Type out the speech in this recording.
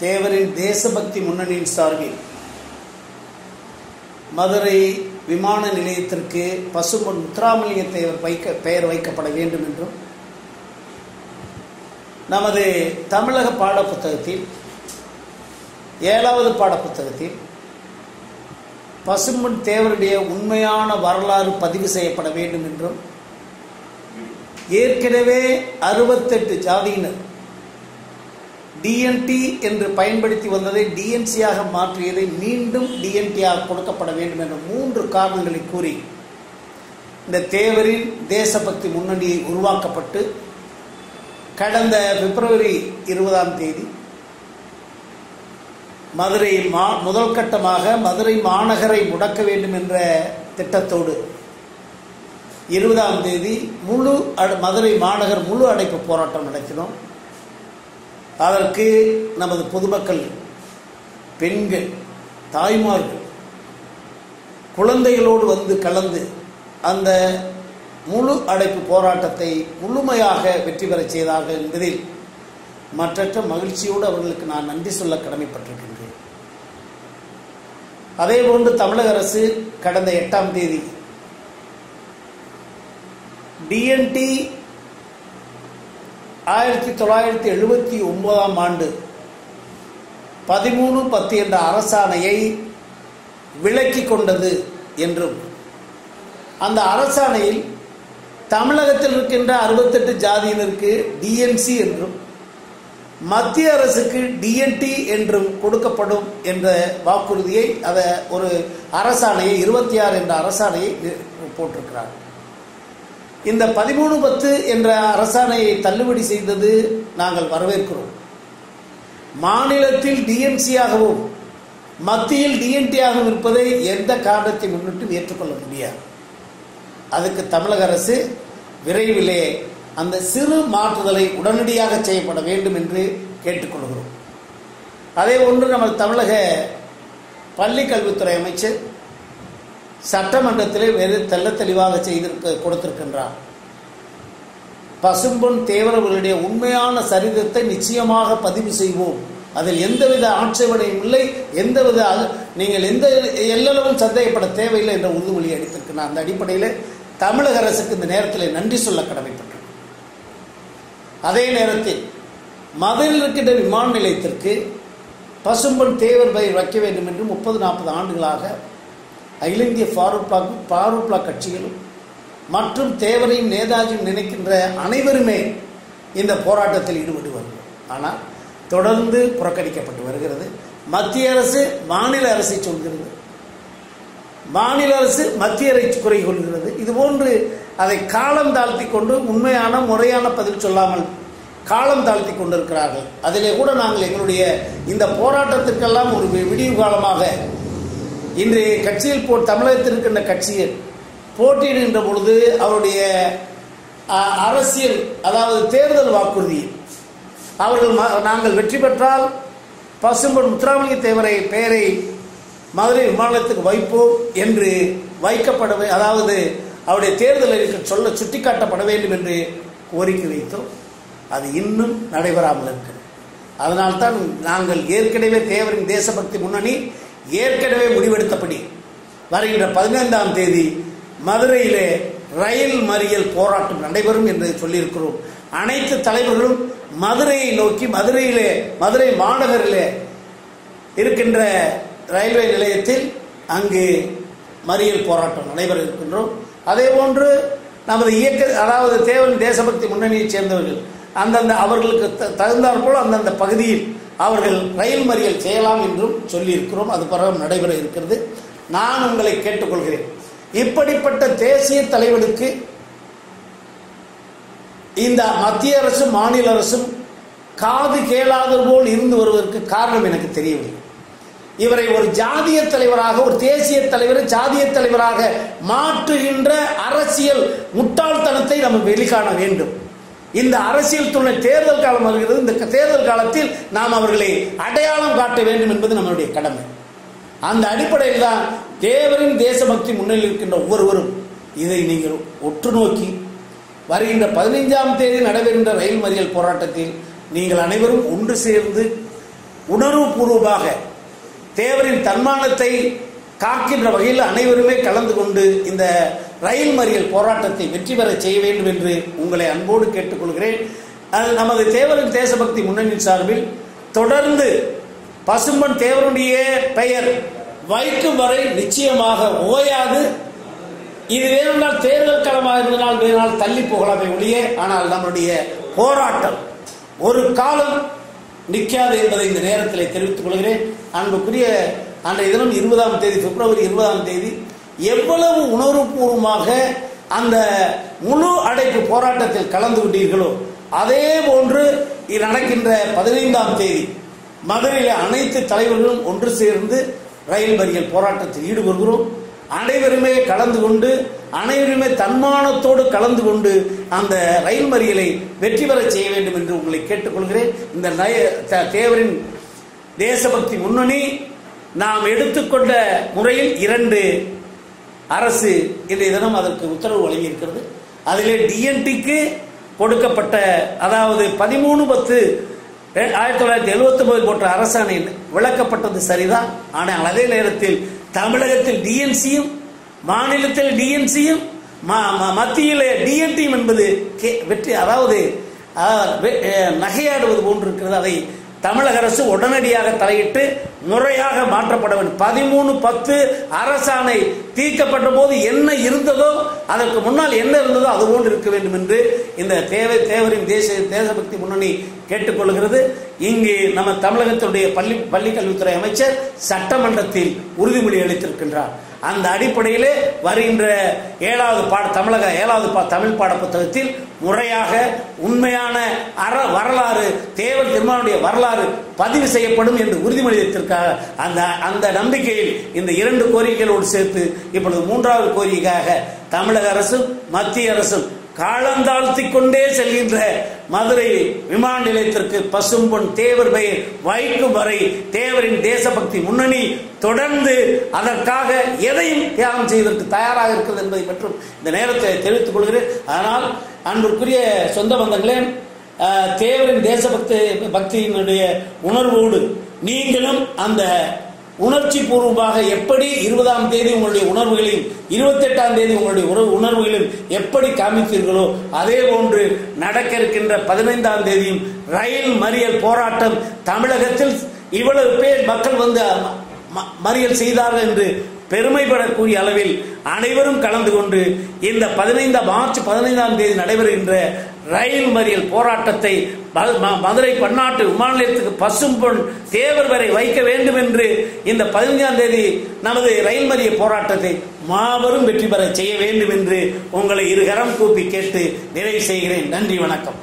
தேவரின் தேசபக்தி முன்னணியின் சார்பில் மதுரை விமான நிலையத்திற்கு பசும்பொன் முத்துராமலிங்க தேவர் வைக்க பெயர் வைக்கப்பட வேண்டும் என்றும் நமது தமிழக பாடப்புத்தகத்தில் ஏழாவது பாடப்புத்தகத்தில் பசும்பொன் தேவருடைய உண்மையான வரலாறு பதிவு செய்யப்பட வேண்டும் என்றும் ஏற்கனவே அறுபத்தெட்டு ஜாதியினர் டிஎன்டி என்று பயன்படுத்தி வந்ததை டிஎன்சியாக மாற்றியதை மீண்டும் டிஎன்டியாக கொடுக்கப்பட வேண்டும் என்ற மூன்று காரணங்களை கூறி இந்த தேவரின் தேசபக்தி முன்னணியை உருவாக்கப்பட்டு கடந்த பிப்ரவரி இருபதாம் தேதி மதுரையில் மா முதல் கட்டமாக மதுரை மாநகரை முடக்க வேண்டும் என்ற திட்டத்தோடு இருபதாம் தேதி முழு மதுரை மாநகர் முழு அடைப்பு போராட்டம் நடத்தினோம். அதற்கு நமது பொதுமக்கள் பெண்கள் தாய்மார்கள் குழந்தைகளோடு வந்து கலந்து அந்த முழு அடைப்பு போராட்டத்தை முழுமையாக வெற்றி பெறச் செய்தார்கள் என்பதில் மற்றற்ற மகிழ்ச்சியோடு அவர்களுக்கு நான் நன்றி சொல்ல கடமைப்பட்டிருக்கின்றேன். அதேபோன்று தமிழக அரசு கடந்த எட்டாம் தேதி டிஎன்டி ஆயிரத்தி தொள்ளாயிரத்தி எழுபத்தி ஒன்பதாம் ஆண்டு பதிமூணு பத்து என்ற அரசாணையை விலக்கி கொண்டது என்றும் அந்த அரசாணையில் தமிழகத்தில் இருக்கின்ற அறுபத்தெட்டு ஜாதியினருக்கு டிஎன்சி என்றும் மத்திய அரசுக்கு டிஎன்டி என்றும் கொடுக்கப்படும் என்ற வாக்குறுதியை அதை ஒரு அரசாணையை இருபத்தி ஆறு என்ற அரசாணையை போட்டிருக்கிறார். இந்த பதிமூணு பத்து என்ற அரசாணையை தள்ளுபடி செய்தது நாங்கள் வரவேற்கிறோம். மாநிலத்தில் டிஎன்சியாகவும் மத்தியில் டிஎன்டியாகவும் இருப்பதை எந்த காரணத்தை முன்னிட்டு ஏற்றுக்கொள்ள முடியாது. அதுக்கு தமிழக அரசு விரைவிலே அந்த சிறு மாற்றுதலை உடனடியாக செய்யப்பட வேண்டும் என்று கேட்டுக்கொள்கிறோம். அதே ஒன்று நமது தமிழக பள்ளிக்கல்வித்துறை அமைச்சர் சட்டமன்றத்திலே வெறு தெள்ள தெளிவாக செய்திருக்க கொடுத்திருக்கின்றார். பசும்பொன் தேவரவர்களுடைய உண்மையான சரிதத்தை நிச்சயமாக பதிவு செய்வோம். அதில் எந்தவித ஆட்சேபனையும் இல்லை. எந்தவித வித நீங்கள் எந்த எல்லளவும் சந்தேகப்பட தேவையில்லை என்ற உறுதிமொழி அளித்திருக்கிறார் அந்த அடிப்படையில் தமிழக அரசுக்கு இந்த நேரத்தில் நன்றி சொல்ல கடமைப்பட்டது அதே நேரத்தில் மதுரையில் இருக்கின்ற விமான நிலையத்திற்கு பசும்பொன் தேவர் பயிர் வைக்க வேண்டும் என்று முப்பது நாற்பது ஆண்டுகளாக அகில இந்திய ஃபாரூக் பிளாக் ஃபாரூக் பிளாக் கட்சிகளும் மற்றும் தேவரையும் நேதாஜியும் நினைக்கின்ற அனைவருமே இந்த போராட்டத்தில் ஈடுபட்டு வருவோம் ஆனால் தொடர்ந்து புறக்கணிக்கப்பட்டு வருகிறது. மத்திய அரசு மாநில அரசை சொல்கிறது. மாநில அரசு மத்திய அரசு குறை கொள்கிறது இதுபோன்று அதை காலம் தாழ்த்தி கொண்டு உண்மையான முறையான பதில் சொல்லாமல் காலம் தாழ்த்தி கொண்டிருக்கிறார்கள். அதிலே கூட நாங்கள் எங்களுடைய இந்த போராட்டத்திற்கெல்லாம் ஒரு விடிவு காலமாக இன்றைய கட்சியில் போ தமிழகத்தில் இருக்கின்ற கட்சியில் போட்டியிடுகின்ற பொழுது அவருடைய அரசியல் அதாவது தேர்தல் வாக்குறுதி அவர்கள் நாங்கள் வெற்றி பெற்றால் பசும்பொன் முத்துராமலிங்க தேவரை பெயரை மதுரை விமானத்துக்கு வைப்போம் என்று வைக்கப்பட அதாவது அவருடைய தேர்தல் அறிக்கை சொல்ல சுட்டிக்காட்டப்பட வேண்டும் என்று கோரிக்கை வைத்தோம். அது இன்னும் நடைபெறாமல் இருக்கிறது. அதனால்தான் நாங்கள் ஏற்கனவே தேவரின் தேசபக்தி முன்னணி ஏற்கனவே முடிவெடுத்தபடி வருகின்ற பதினைந்தாம் தேதி மதுரையிலே ரயில் மறியல் போராட்டம் நடைபெறும் என்று சொல்லியிருக்கிறோம். அனைத்து தலைவர்களும் மதுரையை நோக்கி மதுரையிலே மதுரை மாநகரிலே இருக்கின்ற ரயில்வே நிலையத்தில் அங்கு மறியல் போராட்டம் நடைபெற இருக்கின்றோம் அதே போன்று நமது இயக்க அதாவது தேவன் தேசபக்தி முன்னணியைச் சேர்ந்தவர்கள் அந்தந்த அவர்களுக்கு த- தகுந்தால் போல் அந்தந்த பகுதியில் அவர்கள் ரயில் மறியல் செய்யலாம் என்றும் சொல்லியிருக்கிறோம். அது பிறகு நடைபெற இருக்கிறது. நான் உங்களை கேட்டுக்கொள்கிறேன். இப்படிப்பட்ட தேசிய தலைவருக்கு இந்த மத்திய அரசும் மாநில அரசும் காது கேளாத போல் இருந்து வருவதற்கு காரணம் எனக்கு தெரியவில்லை. இவரை ஒரு ஜாதிய தலைவராக ஒரு தேசிய தலைவரை ஜாதிய தலைவராக மாற்றுகின்ற அரசியல் முட்டாள்தனத்தை நம்ம வெளிக்காண வேண்டும். இந்த அரசியல் துணை தேர்தல் காலம் வருகிறது. இந்த தேர்தல் காலத்தில் நாம் அவர்களை அடையாளம் காட்ட வேண்டும் என்பது நம்மளுடைய கடமை. அந்த அடிப்படையில் தான் தேவரின் தேசபக்தி முன்னில் இருக்கின்ற ஒவ்வொருவரும் இதை நீங்கள் ஒற்று நோக்கி வருகின்ற பதினைஞ்சாம் தேதி நடைபெறுகின்ற ரயில் மறியல் போராட்டத்தில் நீங்கள் அனைவரும் ஒன்று சேர்ந்து உணர்வுபூர்வமாக தேவரின் தன்மானத்தை காக்கின்ற வகையில் அனைவருமே கலந்து கொண்டு இந்த ரயில் மறியல் போராட்டத்தை வெற்றி பெற செய்ய வேண்டும் என்று உங்களை அன்போடு கேட்டுக்கொள்கிறேன். அது நமது தேவரின் தேசபக்தி முன்னணி சார்பில் தொடர்ந்து பசும்பன் தேவருடைய பெயர் வைக்கும் வரை நிச்சயமாக ஓயாது. இது வேணும்னால் தேர்தல் களமாக இருந்தால் வேணால் தள்ளி போகலாமே ஒழிய ஆனால் நம்முடைய போராட்டம் ஒரு காலம் நிற்காது என்பதை இந்த நேரத்தில் தெரிவித்துக் கொள்கிறேன். அன்புக்குரிய அன்றைய தினம் இருபதாம் தேதி பிப்ரவரி இருபதாம் தேதி எவ்வளவு உணர்வுபூர்வமாக அந்த முழு அடைப்பு போராட்டத்தில் கலந்து கொண்டீர்களோ அதே போன்று இது நடக்கின்ற பதினைந்தாம் தேதி மதுரையில் அனைத்து தலைவர்களும் ஒன்று சேர்ந்து ரயில் மறியல் போராட்டத்தில் ஈடுபடுகிறோம். அனைவருமே கலந்து கொண்டு அனைவருமே தன்மானத்தோடு கலந்து கொண்டு அந்த ரயில் மறியலை வெற்றி பெற செய்ய வேண்டும் என்று உங்களை கேட்டுக்கொள்கிறேன். இந்த நய- தேவரின் தேசபக்தி முன்னணி நாம் எடுத்துக்கொண்ட முறையில் இரண்டு அரசு இன்றைய தினம் அதற்கு உத்தரவு வழங்கியிருக்கிறது. அதிலே டிஎன்டிக்கு கொடுக்கப்பட்ட அதாவது பதிமூணு பத்து ஆயிரத்தி தொள்ளாயிரத்தி எழுபத்தி ஒன்பது போன்ற அரசாணை விளக்கப்பட்டது சரிதான். ஆனால் அதே நேரத்தில் தமிழகத்தில் டிஎன்சியும் மாநிலத்தில் டிஎன்சியும் மத்தியில் டிஎன்டியும் என்பது கே- வெற்றி அதாவது நகையாடுவது போன்று இருக்கிறது. அதை தமிழக அரசு உடனடியாக தலையிட்டு முறையாக மாற்றப்பட வேண்டும் பதிமூணு பத்து அரசாணை தீர்க்கப்பட்ட போது என்ன இருந்ததோ அதற்கு முன்னால் என்ன இருந்ததோ அது போன்று இருக்க வேண்டும் என்று இந்த தேவை தேவரின் தேச தேசபக்தி முன்னணி கேட்டுக்கொள்கிறது. இங்கு நம்ம தமிழகத்தினுடைய பள்ளி பள்ளிக்கல்வித்துறை அமைச்சர் சட்டமன்றத்தில் உறுதிமொழி அளித்திருக்கின்றார். அந்த அடிப்படையில் வருகின்ற ஏழாவது பாட தமிழக ஏழாவது பா தமிழ் பாட புத்தகத்தில் முறையாக உண்மையான அற வரலாறு தேவர் திருமானுடைய வரலாறு பதிவு செய்யப்படும் என்று உறுதிமொழி அந்த அந்த நம்பிக்கையில் இந்த இரண்டு கோரிக்கைகளோடு சேர்த்து இப்பொழுது மூன்றாவது கோரிக்கையாக தமிழக அரசும் மத்திய அரசும் காலந்தாழ்த்தி கொண்டே செல்கின்ற மதுரை விமான நிலையத்திற்கு பசும்பொன் தேவர் பெயர் வைக்கும் வரை தேவரின் தேசபக்தி முன்னணி தொடர்ந்து அதற்காக எதையும் தியாகம் செய்வதற்கு தயாராக இருக்கிறது என்பதை மற்றும் இந்த நேரத்தை தெரிவித்துக் கொள்கிறேன். ஆனால் அன்பிற்குரிய சொந்த பந்தங்களே தேவரின் தேசபக்தி பக்தியினுடைய உணர்வோடு நீங்களும் அந்த உணர்ச்சி பூர்வமாக எப்படி இருபதாம் தேதி உங்களுடைய உணர்வுகளையும் இருபத்தி எட்டாம் தேதி உங்களுடைய உறவு உணர்வுகளையும் எப்படி காமித்தீர்களோ அதே போன்று நடக்க இருக்கின்ற பதினைந்தாம் தேதியும் ரயில் மறியல் போராட்டம் தமிழகத்தில் இவ்வளவு பேர் மக்கள் வந்து ம- மறியல் செய்தார்கள் என்று பெருமைப்படக்கூடிய அளவில் அனைவரும் கலந்து கொண்டு இந்த பதினைந்தாம் மார்ச் பதினைந்தாம் தேதி நடைபெறுகின்ற ரயில் மறியல் போராட்டத்தை ம- மதுரை பன்னாட்டு விமான நிலையத்துக்கு பசும்பொன் தேவர் வரை வைக்க வேண்டும் என்று இந்த பதினைஞ்சாம் தேதி நமது ரயில் மறியல் போராட்டத்தை மாபெரும் வெற்றி பெற செய்ய வேண்டும் என்று உங்களை இருகரம் கூப்பி கேட்டு நிறைவு செய்கிறேன். நன்றி வணக்கம்.